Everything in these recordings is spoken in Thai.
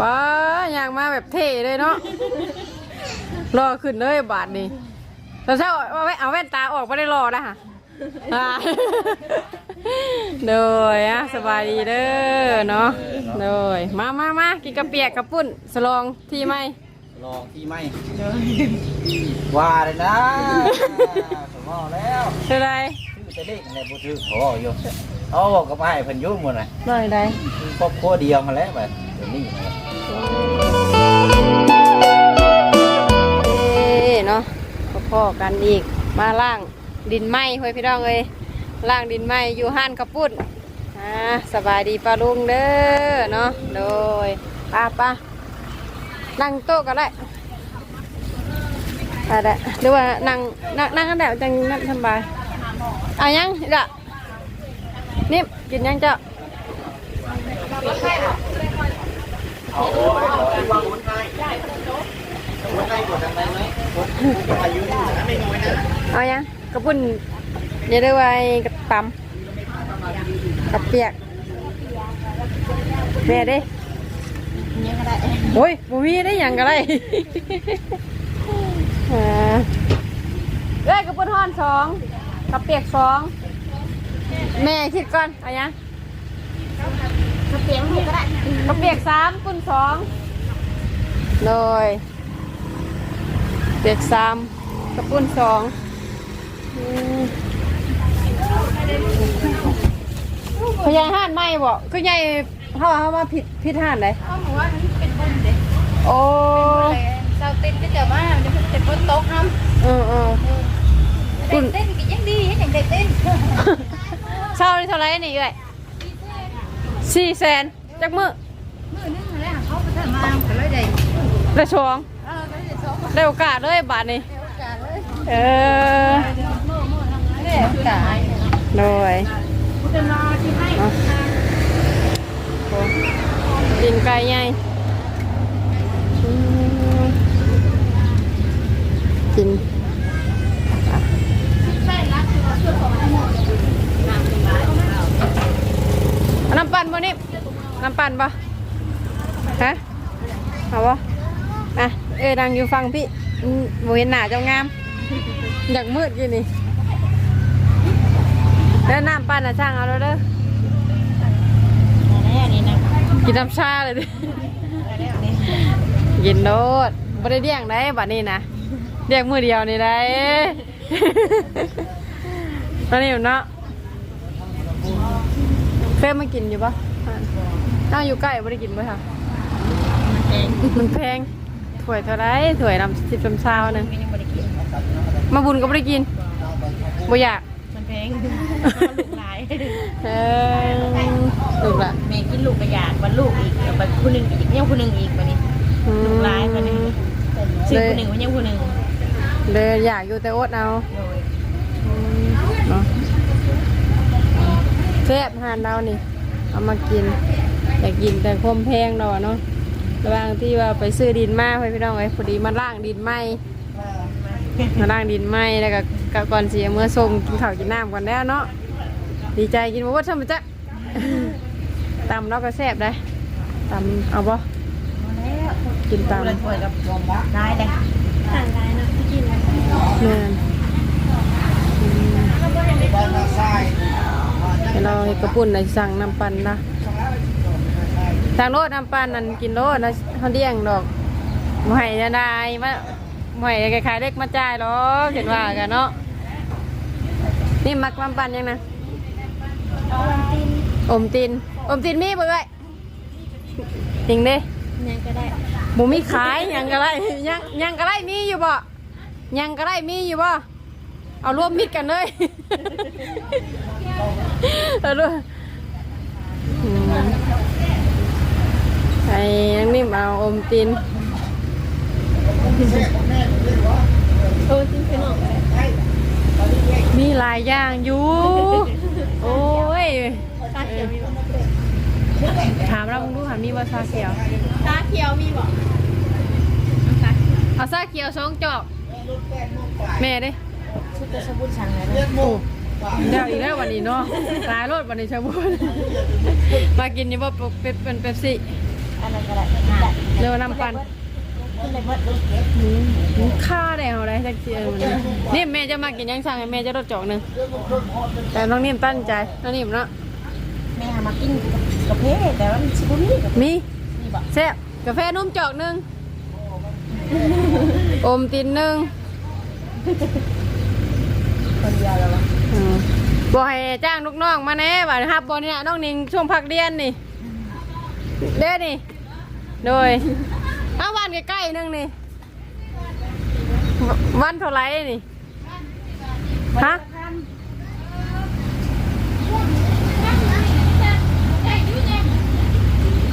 ป้าอย่างมาแบบเท่เลยเนาะรอขึ้นเลยบาทนี้แต่เช้าเอาแว่นเอาแว่นตาออกไม่ได้รอนะฮะอ่าโดยอะสบายดีเด้อเนาะโดยมามามากินกระเปียกกระปุ้นสลองที่ไหมลองที่ไม่ว่าเลยนะสมอแล้วเท่าไรชื่อจะเด็กอะไรบุตรขออยู่เอาบอกกับไอ้เพันอยุ่หมดเลยหน่อยใดคือครอบครัวเดียวมาแล้วแบบเดี๋ยวนี้นะครับ เอ้เนาะพ่อกันอีกมาล่างดินไหมเฮ้ยพี่น้องเอ้ยล่างดินไหมอยู่ห้านกระปุ้นอ่าสบายดีป้าลุงเด้อเนาะโดยป้าป้านั่งโต๊ะก็ได้ไปได้หรือว่านั่งนั่งนั่งกันแบบจังนั่งสบายเอายังเด้อนี่กินยังเจ้า เอาโอ้ยเอาวางบนไทยบนไทยกดทางไหนไหมอายุนี่นะไม่น้อยนะเอายังกระปุ้นเดี๋ยวได้ไว้กระตำกระเปียกแม่เด้โอ้ยบ่มีได้ยังก็ได้เอ้ยกระปุ้นห่อนสองกระเปียกสองแม่คิดก่อนเอายัง กระเปียกสามปุ้นสองเลยเปียกสามกระปุ้นสองอืมพยายห้านไม่บอกก็ยายเขาเขามาผิดผิดห้านเลยเอาหมูว่ามันเป็นบนเด็กโอ้เจ้าเต้นก็เจอว่าจะเป็นบนโต๊ะน้เออเออำเต้นเต้นก็ยังดียังเต้นเต้นเช่านี่เท่าไหรนี่เอ้ยสี่แสนจักมือ มือนึงแล้วเขาไปทำมาก็เลยได้ ได้ชองได้สองได้โอกาสเลยบาทนี้โอกาสเลยเออได้โอกาสโดยดินไก่ใหญ่อืมกินอะเอาน้ำปั่นบ่นี่น้ำปั่นบ่ฮะเอาบ่ เอ้ยดังอยู่ฟังพี่อืมเห็นหน้าเจ้างาม อยากมืดกี่นี่แล้วน้ำปั่นอะช่างเอาแล้วเด้อแล้วนี่นะกินน้ำชาเลยดิกินโนดไม่ได้เลี้ยงได้บัดนี้นะเลี้ยงมือเดียวนี่ได้ตอนนี้อยู่เนาะเคยมากินอยู่ปะน่าอยู่ใกล้ไม่ได้กินไหมคะมันแพง ถ้วยเท่าไรถ้วยนำสิบลำซาวหนึงยังไม่ได้กินมาบุญก็ไม่ได้กินบ่อยากมันแพงลูกหลายเออถูกละแม่กินลูกกระยาดวันลูกอีกวันผู้หนึ่งอีกยังผู้หนึ่งอีกวันนี้อืมลูกหลายวันนี้ชื่อผู้หนึ่งวันยังผู้หนึ่งเลยอยากอยู่แต่อดเอาโดยเนาะแซ่บหานเรานี่ เอามากินอยากกินแต่คมแพงเราอะเนาะ ระหว่างที่ว่าไปซื้อดินมาให้พี่น้องไอ้พอดีมาล่างดินไหมมาล่างดินไหมแล้วก็ก็ก่อนเสียเมื่อส่งกินข้าวกินน้ำก่อนแล้วเนาะดีใจกินบ่ว่าทำมาจ๊ะตำเราก็แซ่บได้ตำเอาบ่กินตำเลยป่วยกับได้เลยต่างได้นะกินเนื่อนให้เราให้กระปุ่นในสั่งน้ำปั่นนะ ทางโลดน้ำปั่นนั่นกินโลดนะเขาเลี้ยงดอกหม่จะได้มาหม่คล้ายๆเล็กมาจ่ายหรอกเห็นว่ากันเนาะนี่มักน้ำปั่นยังนะอมตินอมตินมีเบื่อยจริงเด้ยังก็ได้บ่มีขายหยังก็ได้หยังหยังก็ได้มีอยู่บ่หยังก็ได้มีอยู่บ่เอารวมมิดกันเลยเอาด้วยอืม ไอ้ยังนี่มาเอาอมตินโอ้จริงเป็นหรอมีหลายอย่างอยู่ โอ้ยตาเขียวมีบ่ถามเรามึงดูหามีว่าซาเขียวตาเขียวมีบ่เอาซาเขียวสองจอกแม่เด้ชุดจะสมบูรณ์สั่งเลยโอ้เดี๋ยวอีกแล้ววันนี้เนาะตายรถวันนี้ชาวบ้านมากินนี่ว่าเป็นเป็นเป๊ปซี่ อะไรก็ได้เร็วน้ำปันขึ้นเลยเบิดอืมค่าได้เอาอะไรสักทีเออมันนี่แม่จะมากินยังสั่งให้แม่จะรดจอกหนึ่งแต่น้องนิ่มตั้งใจน้องนิ่มเนาะแม่หามากินกาแฟแต่ว่ามันชิบุนี่กับมีนี่บอกแซ่บกาแฟนุ่มจอกหนึ่งอมตินหนึ่งคนเดียวแล้ววะอืมบอกให้จ้างลูกน้องมาแน่ว่าครับบอนี่น้องนิงช่วงพักเรียนนี่ เด้นี่ โดยเอาวันใกล้ๆหนึงนี่ววันเท่าไหรนี่ ฮะ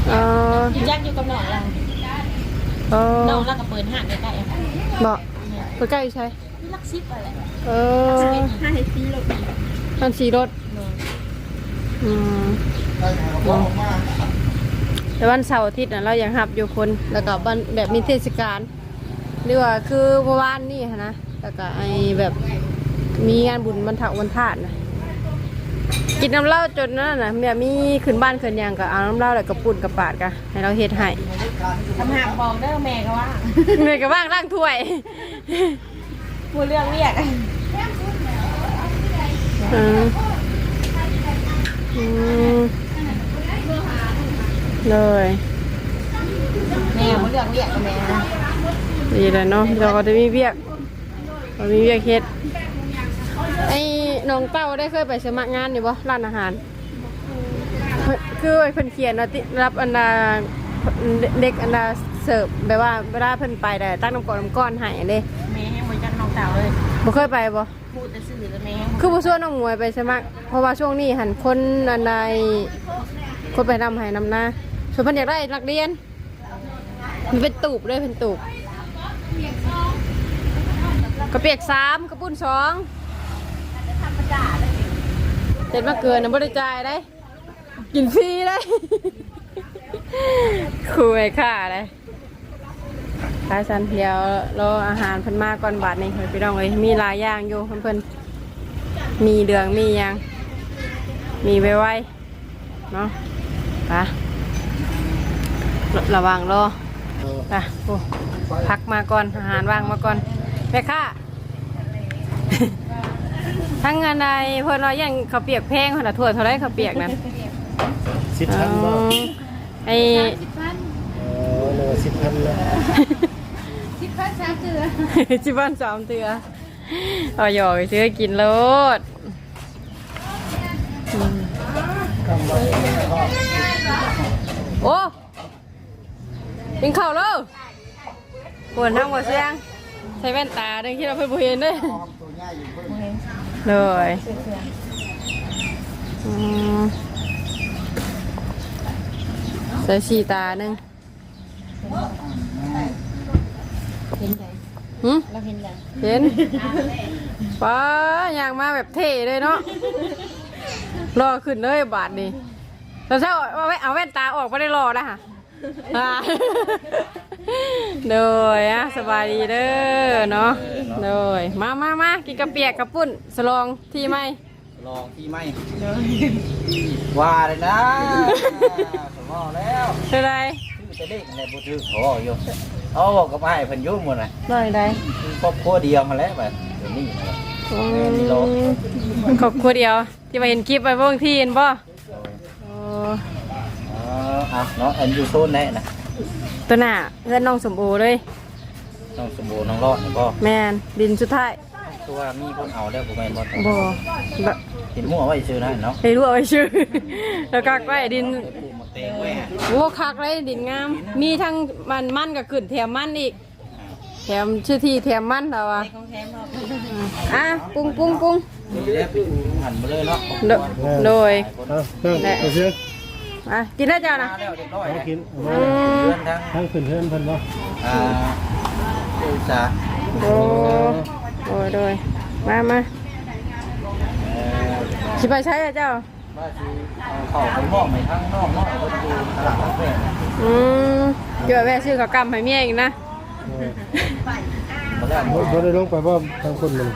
เออยักอยู่กับน้องเราเออน้องเราก็เปิดห้างใกล้ๆอะบอกใกล้ๆใช่นี่ลักซิปอะไรเออห้าเฮซีโลบีมันสีรถอืม แต่วันเสาร์อาทิตย์น่ะเรายังหับอยู่คนแล้วก็วันแบบมีเทศกาลหรือว่าคือเมื่อวานนี่หั้นนะแล้วก็ไอแบบมีงานบุญบรรเทาวันธาตุนะกินน้ำเหล้าจนนั่นน่ะแบบมีขึ้นบ้านขึ้นหยังก็เอาน้ำเหล้าแล้วก็ปุ่นกับปาดกันให้เราเฮ็ดให้ทำหากบอกเด้อแม่ก็ว่าเมย์ก็ว่างร่างถ้วย พูดเรื่องเรียกอืมอืม เลยแม่พูดเรื่องเรียกกับแม่นะดีแล้วเนาะเราก็จะมีเวียกเรามีเวียกเฮ็ดไอ้น้องเต้าได้เคยไปสมัครงานอยู่บ่ร้านอาหารเพิ่นคือเพิ่นเขียนว่าติรับอันดาเด็กอันดาเสิร์ฟแบบว่าเวลาเพิ่นไปได้ตั้งน้ำก้อนน้ำก้อนให้เด้แม่ให้บริจาคน้องสาวเลยบ่เคยไปบ่พูดแต่สื่อแล้วแม่ให้คือบ่ชวนน้องหมวยไปสมัครเพราะว่าช่วงนี้หันคนอันใดคนไปนำให้นำหน้า ส่วนเพิ่นอยากได้นักเรียน มันเป็นตูบเลยเป็นตูบกระเปียกสามกระปุ้นสองเจ็ดมาเกินนะบริจายได้กินฟรีได้ คุยค่าได้ค่าสันเพียวรออาหารเพิ่นมาก่อนบาทนี่เฮ้ยพี่น้องเอ้ยมีหลายอย่างอยู่เพิ่นเพิ่นมีเดืองมีหยัง มีไว้ไว้เนาะไป ระวังรออะโอ้พักมาก่อนอาหารว่างมาก่อนแม่ค่ะทั้งงานใดเพิ่นว่ายังเขาวเปียกแพงขนาดถ้วยเท่าไรเขาวเปียกนั่นสิบอ๋พันบ่อไอ้เออเลยสิบพันแล้วจิบ้านสามเตือจิบ้านสามเตือเอาหยอกซื้อกินโลดอืมกำไรก็โอ้ กินข้าวแล้วปวดทั้งหมดเสียงใช้แว่นตาเด้ที่เราเพิ่งบ่เห็นเด้ตัวง่ายอยู่เพิ่นเลยอืมใส่สีตาหนึ่งเห็นไหมหืมเราเห็นแล้วเห็นป้าอย่างมาแบบเท่เลยเนาะรอขึ้นเลยบาทนี่เราเช้าเอาไว้เอาแว่นตาออกไม่ได้รอนะค่ะอ่า โดยอะสบายดีเด้อเนาะโดยมามามากินกระเปียกกระปุ้นสลองที่ไหมลองที่ไม่ว่าเลยนะสมอแล้วเป็นไรชื่อจะเด็กในบุตรขออยู่เอาบอกกับไอ้เพิ่นอยุ่งหมดน่ะหน่อยใดคือครอบครัวเดียวมาแล้วแบบเดี๋ยวนี้นะครับอืแม่นี่โลมขอบคุณเดียวที่มาเห็นคลิปไปเบิ่งที่เห็นบ่โอ้อ๋อ อะเนาะอันอยู่โซนไหนนะตัวหน้าเพื่อนน้องสมบูรณ์เลยน้องสมบูรณ์น้องรอดนี่บ่แมนดินสุดท้ายตัวมีคนเอาแล้วผมไม่หมดบ่บะเห็นมั่วไว้ซื้อนะเนาะไม่รู้เอาไว้ชื่อ แล้วก็ไว้ดินปลูกหมกเตงไว้ฮะโอ้คักเลยดินงาม มีทั้งมันมันกับขึ้นแถมมันอีก แถมชื่อที่แถมมันแล้วอะของแถมเราอะปรุงปรุงปรุง นี่แหละไปดูหันมาเลยเนาะโดโดย เอาเพิ่มเอาเชื่อ อะกินได้เจ้านะมาแล้วเรียบร้อยเอาแล้วกินอืมเพื่อนทั้งทั้งขึ้นเพื่อนเพิ่นบ่อ่าอุตสาห์โดโดยโดยมามาเอ่อสิไปใช้อะเจ้า ว่าสิเอาเข้าไปมอบให้ทั้งน้องน้อยคนดูตลาดนัดแฟนอืมเดี๋ยวแม่ซื้อข้าวกำให้เมียอีกนะ มาแล้วบ่บ่ได้ลงไปบ่ทางคนมัน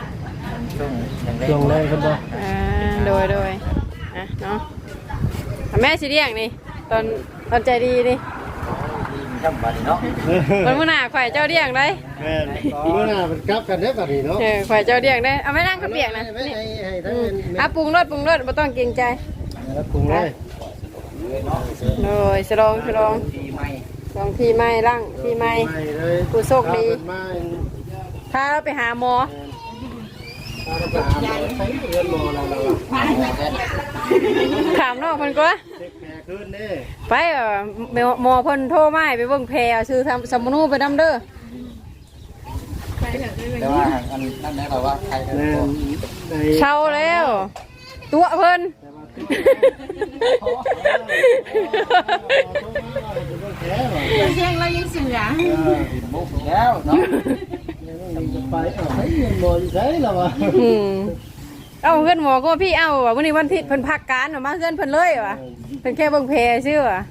ช่วงยังได้ช่วงแรกเพิ่นบ่ อ่าโดยโดยอะเนาะอะ แม่สิเรียกนี่ตอนตอนใจดีนี่ทจำบัดนี้เนาะมันมื้อหน้าข่อยเจ้าเลี้ยงได้แม่นเมื่อหน้ามันกลับกันได้บัดนี้เนาะเออข่อยเจ้าเลี้ยงได้เอาไว้นั่งกระเปียกนะให้ให้ให้ทั้อืงมเป็นอะปรุงรสปรุงรสบ่ต้องเกรงใจแล้วปรุงเลยโดยฉลองฉลองปีใหม่ลองที่ไม้ร่างที่ไม้เลยผู้โชคดีมาพาเราไปหาหมอ ถ้าเราไปหาหมอใช้เงินหมอเราเราถามน้องเพิ่นก็เช็คแผลขึ้นเด้ไปเอ่อหมอเพิ่นโทรมาให้ไปเบิ่งแผลเอาชื่อทำสมุนูไปนํเด้อแต่ว่าอันนั่นแหละเราว่าใครกันแม่ตัวนในเช่าแล้ว ตัวเพิ่นเสียงเรายังเสือมุกแล้วเนาะ ไปเอาให้เงินหมออยู่ใช้แล้ววะอืมเอาเพื่อนหมอก็พี่เอาว่ะวันนี้วันอาที่เพิ่นพักการออกมาเพื่อนเพิ่นเลยว่ะเพิ่นแค่เบิ่งแผลซื่อว่ะ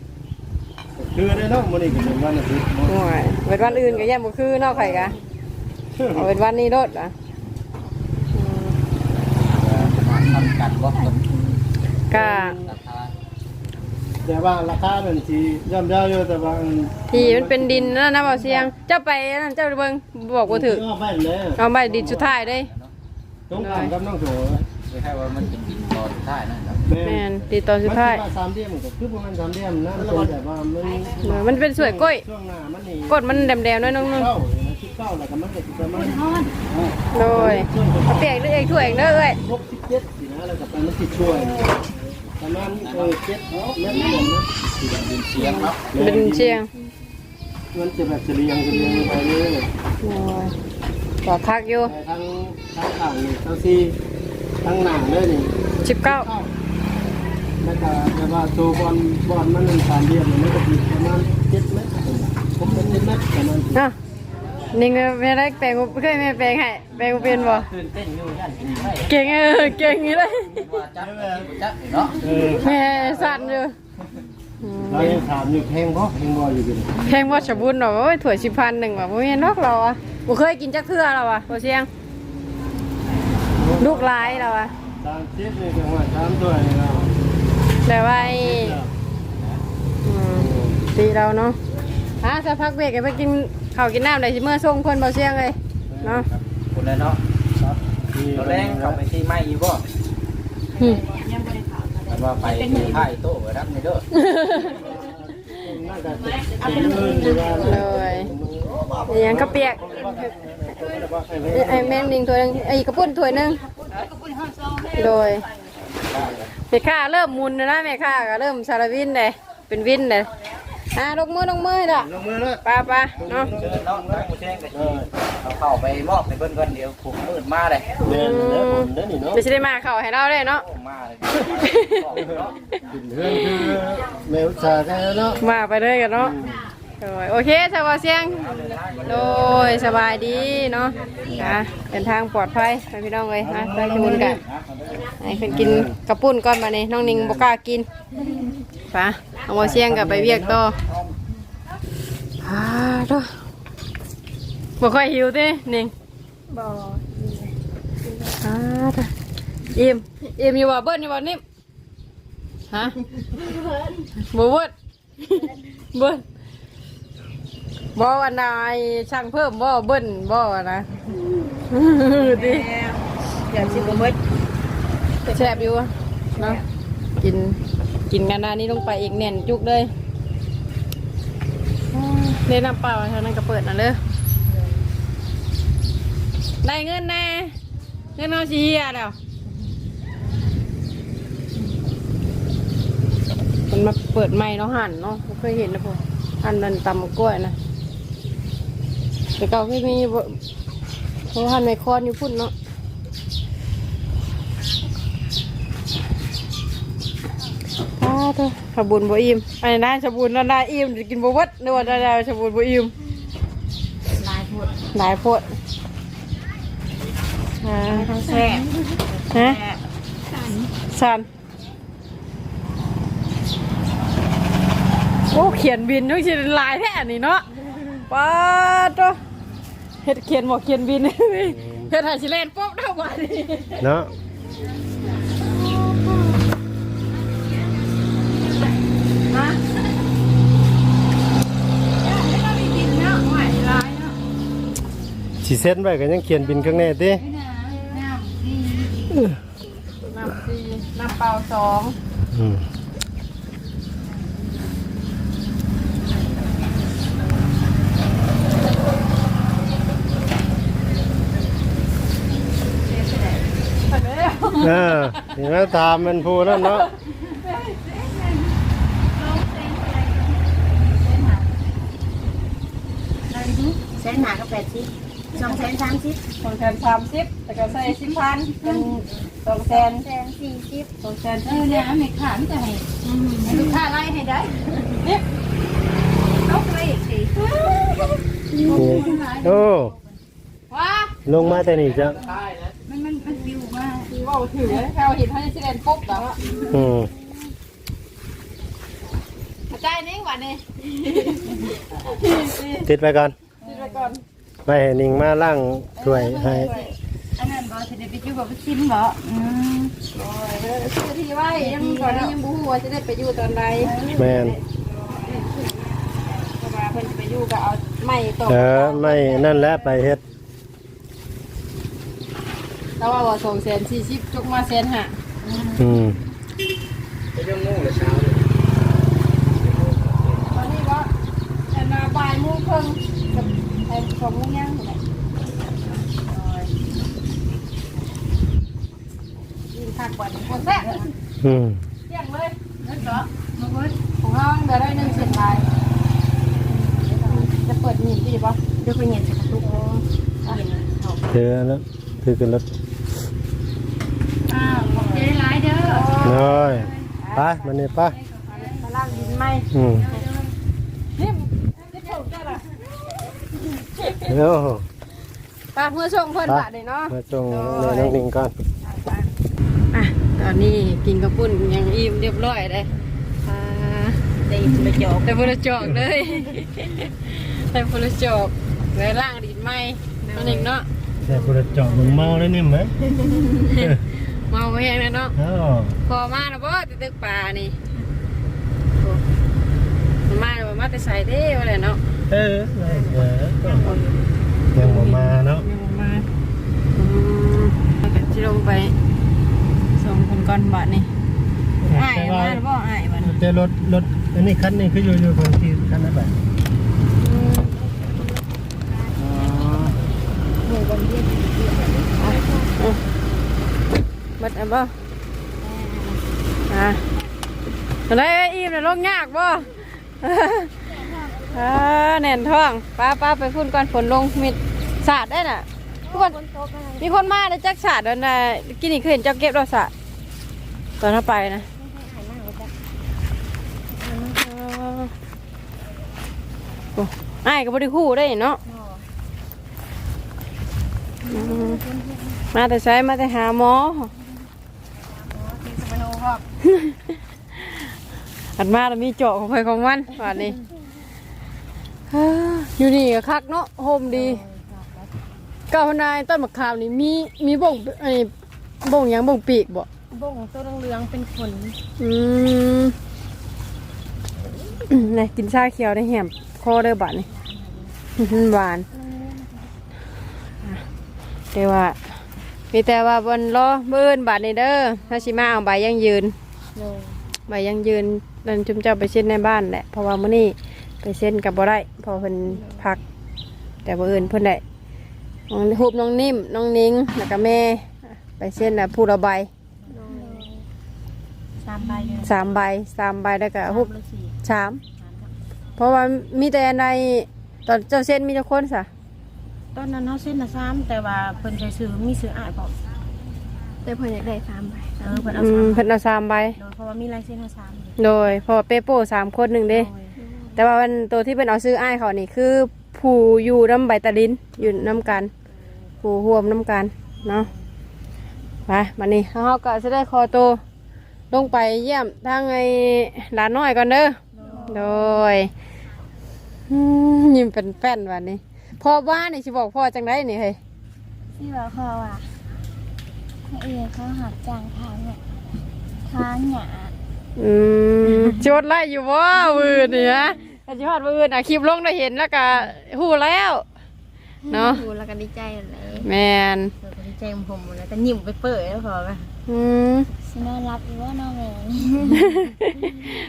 คือได้เนาะมื้อนี้ก็เป็นวันอาทิตย์โอ้ยเป็นวันอื่นก็แย่บ่คือเนอกไข่กะเอาเป็นวันนี้โดดอะมาทำกันบ่กับก็ราคา แต่ว่าราคามันสิย่อมเยาอยู่แต่ว่าที่มันเป็นดินนั่นนะบ่เสียง เจ้าไปนั่นเจ้าเบิ่งบอกบ่ถูกเอาไปเลยเอาไปดินสุดท้ายเด้ต้องถามกับน้องโถไม่ใช่ว่ามันเป็นดินตอนท้ายนะครับแม่นดินตอนสุดท้ายมันสิว่าสามเหลี่ยมก็คือประมาณสามเหลี่ยมนะมันเป็นแต่ว่ามันเออมันเป็นสวยก้อยช่วงหน้ามันนี่กดมันแดมๆหน้อยนึงเก้าคิดเก้าแล้วก็มันก็สิประมาณโดยเอาเปียกเด้อเองถ้วยเองเด้อเอ้ยหกสิบเจ็ดสินะแล้วก็ไปมันสิช่วย ประมาณเออเจ็ดเนาะแล้วมันะที่เป็นเสียงเนาะเป็นเชียงมันจะแบบจะเรียงจะเรียงไปเรื่อยโอ้ยก็คักอยู่ไปทั้งทั้งข้างนี่ทั้งซีทั้งหน้าเลยนี่19เข้าแล้วก็แต่ว่าตัวบอลบอลมันเป็นสามเหลี่ยมมันก็อยู่ประมาณเจ็ดเมตรผมเป็นเจ็ดเมตรประมาณเนาะ นี่ไงแม่ได้แปลงอุเคยแม่แปลงให้แปลงอุเป็นบ่ตื่นเต้นอยู่ยันกินไม่เก่งเออเก่งอยู่เลยว่าจักจักเนาะเออแม่สั่นอยู่อืมเรายังถามอยู่แพงบ่แพงบ่อยู่ดิแพงบ่สมบูรณ์ดอกโอ้ยถ้วยสิพันหนึ่งว่ะบ่แม่นดอกเราอะบ่เคยกินจักเทื่อแล้วอะบ่เสียง ลูกหลายแล้วอะสามสิบนี่ก็ว่าสามตัวนี่เราแต่ว่าไอ้อืมตีเราเนาะอะสักพักเบรกให้ไปกิน ข้าวกินน้ำได้สิเมื่อส่งเพิ่นบ่เสียงเลยเนาะคนเลยเนาะนี่ตัวแรงเข้าไปที่ไม้อีบ่อืมแต่ว่าไปที่ท้ายโต๊ะไว้รับนี่เด้อน่าจะเป็นเงินอยู่ว่าเลยอีหยังกระเปียกไอ้แม่งดิงถ้วยหนึงไอ้กระปุ้นถ้วยหนึงโดยแม่ค้าเริ่มมุนแล้วนะแม่ค้าก็เริ่มสารวินเลยเป็นวินเลย อะลงมือลงมือเด้อลงมือเลยป้าป้าเนาะเชิญเนาะทางผู้แจ้งก็สิเอาเข้าไปมอบให้เพิ่นก่อนเดี๋ยวผมมืดมาเลยเดินแล้วผมเดินนี่เนาะไม่ใช่ได้มาเข้าให้เราเลยเนาะโอ้มาเลยเนาะกินเพื่อนคือแมวสาแค่เนาะมาไปเลยกันเนาะโดยโอเคสบายเสียงโดยสบายดีเนาะอะเดินทางปลอดภัยไปพี่น้องเลยนะไปชมกันให้เพิ่นกินกระปุ้นก่อนมานี่น้องนิงบ่กล้ากิน ไปเอามาเสียงกับไปเวียกต่ออ่าเด้อบ่ค่อยหิวเด้นิงบ่อ่าเด้ออิ่มอิ่มอยู่บ่เบิ้ลอยู่บ่นิ่มฮะบ่เบิ้ลเบิ้ลบ่อันใดช่างเพิ่มบ่เบิ้นบ่นะดิเดี๋ยวสิบ่เบิดแซ่บอยู่เนาะกิน กินกันนานี้ลงไปอีกแน่นจุกเลยเล่นน้ำเปล่าเท่านั้นก็เปิดน่ะเลยได้เงินแน่เงินเอาสิเฮียแล้วมันมาเปิดใหม่เนาะหั่นเนาะเคยเห็นนะพวกหั่นนั่นตำมะกล้วยนะแต่เก่าเคยมีเพราะว่าในคอนอยู่พุ่นเนาะอ้า เถอะสบุนบ่อิ่มไอ้นายสบุนนั่นนายอิ่มจะกินบ่เบิดนึกว่าได้ได้สบุนบ่อิ่มลายพูดหลายโพดอ่าทั้งแซ่บฮะสันโอ้เขียนบินทุกชิ้นลายแท้อันนี้เนาะป้าดโตเฮ็ดเขียนบอกเขียนบินเฮ็ดใหาชิเลนปุ๊บเท่าบาดนี้เนาะฮะ สิเซ็ตไว้ก็ยังเขียนบินข้างในติน้ำซีน้ำเปล่าสองอืมเออนี่มาถามมันผู้นั่นเนาะแสนหาก็แปดสิบ สองแสนสามสิบสองแสนสามสิบแต่ก็ใส่สิบพันเป็นสองแสนแสนสี่สิบสองแสนเออเนี่ยไม่ขาดจะให้ให้ลูกค้าไล่ให้ได้เอาไปอีกสิโอ้ว้าลงมาแต่นี่จ้ะมันมันมันฟิวมากคือว่าถือแค่เห็นเขาจะเล่นปุ๊บแล้วอะอืมกระจายนิ่งกว่านี่ติดไปก่อนดีไปก่อน ไปให้นิ่งมาล่างถ้วยให้อันนั้นบอกจะได้ไปอยู่บอกไปชิมบอกอืมโอ้ยซื้อที่ไว้ยังก่อนนี้ยังบูฮู้ว่าจะได้ไปอยู่ตอนใดแมนเพราะว่าเพิ่นจะไปอยู่ก็เอาไม้ตกเออไม่นั่นแหละไปเฮ็ดแล้วว่าว่าสองแสนสี่สิบจุกมาแสนห้าอืม องห้องเดี๋ยวได้หนึ่งเสียงลายจะเปิดหนีบดีป่ะเดี๋ยวไปเงียบสักทุกเย็นเขาเจอแล้วถือกันรถอ้าวขอบใจหลายเด้อน้อยไปมันนี่ไปมาล่างดินไหมอืม นี่นี่ถูกจ้ะล่ะ เดี๋ยวป้าเพื่อส่งเพิ่นไปบาทเลยเนาะมาส่งในน้องนิ่งก่อนอะตอนนี้กินกระปุ้นยังอิ่มเรียบร้อยเลยอ่าได้ไปจบแต่พลจอกเลยแต่พลจอกแล้วล่างดินไหมนั่นเองเนาะแต่กูจะเจาะมึงเมาได้นิ่มไหมเมาแห้งเลยเนาะอ้าวพอมาแล้วบ่ติดตึกป่านี่โอ้มันมาแล้วบ่มาแต่ใส่เด้ว่าเลยเนาะ เออเออยังบ่มาเนาะยังบ่มาอืมแล้วก็สิลงไปส่งคนก่อนบาทนี่อ้ายแต่มาว่าแล้วบ่อ้ายบัดนี้แต่รถรถอันนี้คันนี้คืออยู่อยู่คนที่คันนั้นแบบอืมบัดอันบ่อะอะไรอิ่มแล้วลงยากบ่ อ่าแน่นท้องป้าป้าไปพุ่นก่อนฝนลงมิดสาดได้น่ะ ทุกคนมีคนมาแล้วจักสาดแล้วนะกินนี่เคยเห็นเจ้าเก็บดอกสาดตอนถ้าไปนะโอ้ไอ้ายก็บริคู่ได้เนาะอืมมาแต่ใช้มาแต่หาหมอสมโนครับอันมาแล้วมีเจาะของใครของมันป่านนี้ฮ่า อยู่นี่ก็คักเนาะโฮมดีเก้าพนายต้นมะขามนี่มีมีบ่งอันนี้บ่งหยังบ่งปีกบ่บ่งตัวเหลืองๆเป็นขนอืมนี่กินชาเขียวได้แหมคอเด้อบัดนี่อื้อหือหวานอะแต่ว่ามีแต่ว่าบนรอเบิ่นบาดนี่เด้อถ้าสิมาเอาใบยังยืนโนใบยังยืนนั่นจุมเจ้าไปเส้นในบ้านแหละเพราะว่ามื้อนี้ ไปเส้นกับบ่ได้เพอเพิ่นพัก แต่บ่อื่นเพิ่นได้น้องฮูบน้องนิ่มน้องนิ้งแล้วก็แม่ ไปเส้นน่ะผู้ละใบสามใบเลยสามใบสามใบแล้วก็ฮูบละสี่สามเพราะว่ามีแต่ในตอนเจ้าเส้นมีแต่คนซะตอนนั้นเขาเส้นละสามแต่ว่าเพิ่นใช้ซื้อมีซื้ออ่ายบอกแต่เพิ่นอยากได้สามใบเออเพิ่นเอาอืสามมใบเพิ่นเอาสามใบโดยเพราะว่ามีลายเส้นละสามโดยเพอเปโป้สามคนหนึ่งเด้ แต่ว่าวันตัวที่เป็นเอาซื้ออ้ายเขานี่คือผู้อยู่น้ำใบตะลินอยู่น้ำกันผู้ห่วมน้ำกันเนาะไปมานี่เขาก็จะได้คอตัวลงไปเยี่ยมทางไอ้หลานน้อยก่อนเด้อโดยอืมยิ้มเป็นแป้นวันนี้พ่อบ้านนี่สิบอกพ่อจังไดนี่เฮ้ยที่ว่าเขาอะให้เอ๋เขาหักจางทางเนี่ยทางหยาอืมจดไล่อยู่ว่าวืนนี่ฮะ แต่จิฮอดวืนอะคลิปลงได้เห็นแล้วก็หูแล้ว เนาะ ดูแล้วก็ดีใจเลยแมนเออดีใจผมหมดแล้วแต่ยิ้มไปเปิดแล้วพอป่ะอืมสินอนรับอยู่ว่าน้องแม่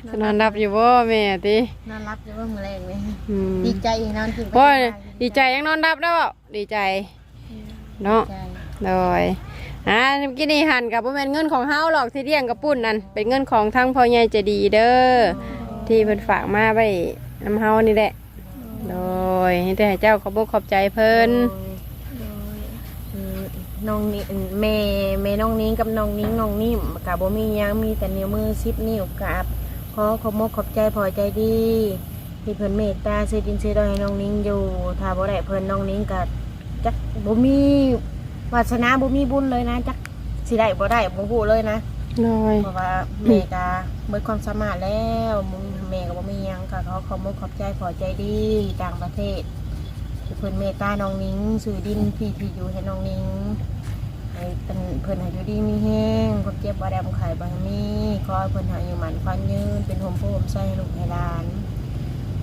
สนอนรับอยู่บ่แม่ตินอนรับจะว่ามือแรงเลยอืมดีใจอีกนอนถึงพ่อดีใจยังนอนรับแล้วเปล่าดีใจ เนาะใจโดยอ่าเมื่อกี้นี่หันกับบ่แม่นเงินของเฮาหรอกที่เลี้ยงกับปุ้นนั่นเป็นเงินของทั้งพ่อใหญ่ใจะดีเด้อที่เพิ่นฝากมาไว้ นำเฮานี่แหละ โดยให้แต่ให้เจ้าขอบอกขอบใจเพิ่นอืมน้องนี่แม่แม่น้องนิ้งกับน้องนิ้งน้องนิ่มกับบ่มีหยังมีแต่นิ้วมือชิปนิ้วกับขอขอบมกขอบใจพอใจดีที่เพิ่นเมตตาซื้อดินซื้อดอยให้น้องนิ้งอยู่ ถ้าบ่ได้เพิ่นน้องนิ้งก็จักบ่มีวาสนาบ่มีบุญเลยนะจักสิได้บ่ได้บ่ฮู้เลยนะ โดย เพราะว่าแม่ก็ เบิดความสามารถแล้วแม่ก็บ่มีหยังก็ขอขอบมกขอบใจพอใจดีต่างประเทศที่เพิ่นเมตตาน้องนิ้งซื้อดินพี่พี่อยู่ให้น้องนิ้งให้เป็นเพิ่นให้อยู่ดีมีแห้งคนเจ็บบ่ได้บ่ไข้บ่ให้มีขอให้เพิ่นหาอยู่หมันควันยืนเป็นโฮมโพมใส่ลูกให้หลาน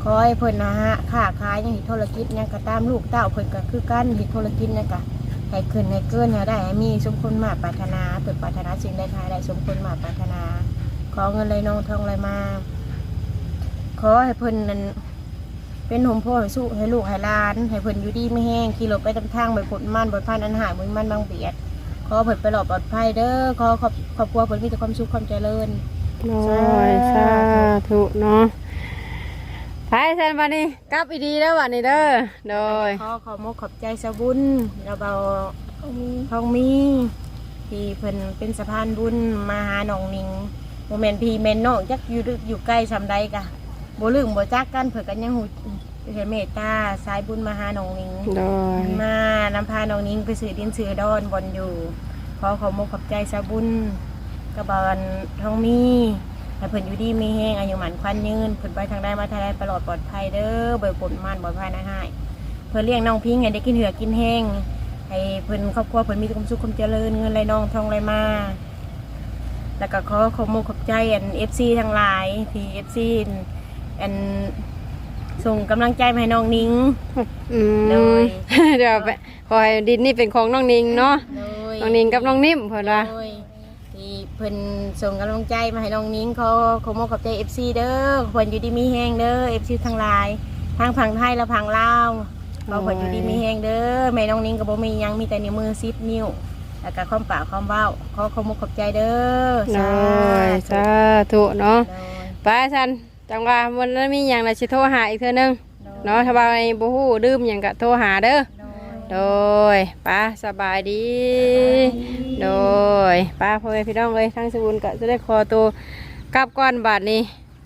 ขอให้เพิ่นนะฮะค้าขายยังเฮ็ดธุรกิจยังก็ตามลูกเต้าเพิ่นก็คือกันเฮ็ดธุรกิจนั่นก็ให้ขึ้นให้เกินให้ได้ให้มีสมควรมาปรารถนาเปิดปรารถนาสิ่งใดขายได้สมควรมาปรารถนา ขอเงินไหลนองทองไหลมา ขอให้เพิ่นนั้นเป็นหมโพ่อให้สู้ให้ลูกให้หลาน ให้เพิ่นอยู่ดีไม่แห้งขี่รถไปตามทางไปผลมันบนพันอันหายมือมันบางเบียด ขอเพิ่นไปหลอดปลอดภัยเด้อขอขอบขอบครัวเพิ่นมีแต่ความสุขความเจริญโดยสาธุเนาะไปแซนบัดนี้กลับอีดีแล้วบัดนี้เด้อโดยขอขอมกขอบใจสะบุญแล้วเบาทองมีที่เพิ่นเป็นสะพานบุญมาหาหนองนิง โมเมนต์พี่แม่นน้องจักอยู่ดึกอยู่ใกล้ซำใดกะบ่ลืมบ่จักกันเพิ่นกันยังหูเห็นเมตตาสายบุญมาหาหนองนิงโดยมานำพาน้องนิ้งไปสื่อดินสื่อดอนบอนอยู่ ขอขอมกขอบใจสาบุญกระบอนทองมีให้เพิ่นอยู่ดีมีแห้งอายุหมันควันยืนเพิ่นไปทางใดมาทางใดตลอดปลอดภัยเด้อเบิกผลมันปลอดภัยนะให้เพิ่นเลี้ยงน้องพิงให้ได้กินเหือกินแห้งให้เพิ่นครอบครัวเพิ่นมีแต่ความสุขความเจริญเงินไหลนองทองไหลมาแล้วก็ขอขอมกขอบ ใจอันเอฟซีทั้งหลายที่เอฟซีอันส่งกำลังใจมาให้น้องนิ้ง อืมโดยเดี๋ยวไปขอให้ดินนี่เป็นของน้องนิงเนาะโดย น้องนิงกับน้องนิ่มเพิ่นว่าโดยที่เพิ่นส่งกำลังใจมาให้น้องนิ้งเขาขอมกขอบใจ FC เด้อเพิ่นอยู่ดีมีแฮงเด้อ FC ทั้งหลายทางฝั่งไทยและฝั่งลาวเขาเพิ่นอยู่ดีมีแฮงเด้อแม่น้องนิ้งก็บ่มีหยังมีแต่นิ้วมือ10นิ้ว แล้วก็ความปากความเว้าขอขอมกขอบใจเด้อโดยสาธุเนาะโดยไปซันจังว่าวันนั้นมีหยังน่ะสิโทรหาอีกเทื่อนึงเนาะถ้าว่าไอ้บ่ฮู้ลืมหยังก็โทรหาเด้อโดยโดยป้าสบายดี โดยป้าพ่อแม่พี่น้องเลยทั้งสบุญก็จะได้ขอตัวกลับก้อนบาทนี้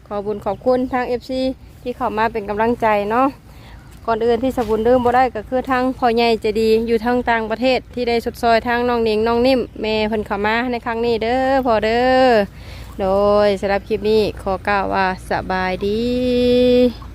ขอบุญขอบคุณทางเอฟซีที่เข้ามาเป็นกำลังใจเนาะ ก่อนอื่นที่สบุญลืมบ่ได้ก็คือทางพ่อใหญ่จะดีอยู่ทางต่างประเทศที่ได้สุดซอยทางน้องนิงน้องนิ่มแม่เพิ่นเข้ามาในครั้งนี้เด้อพ่อเด้อโดยสำหรับคลิปนี้ขอกล่าวว่าสบายดี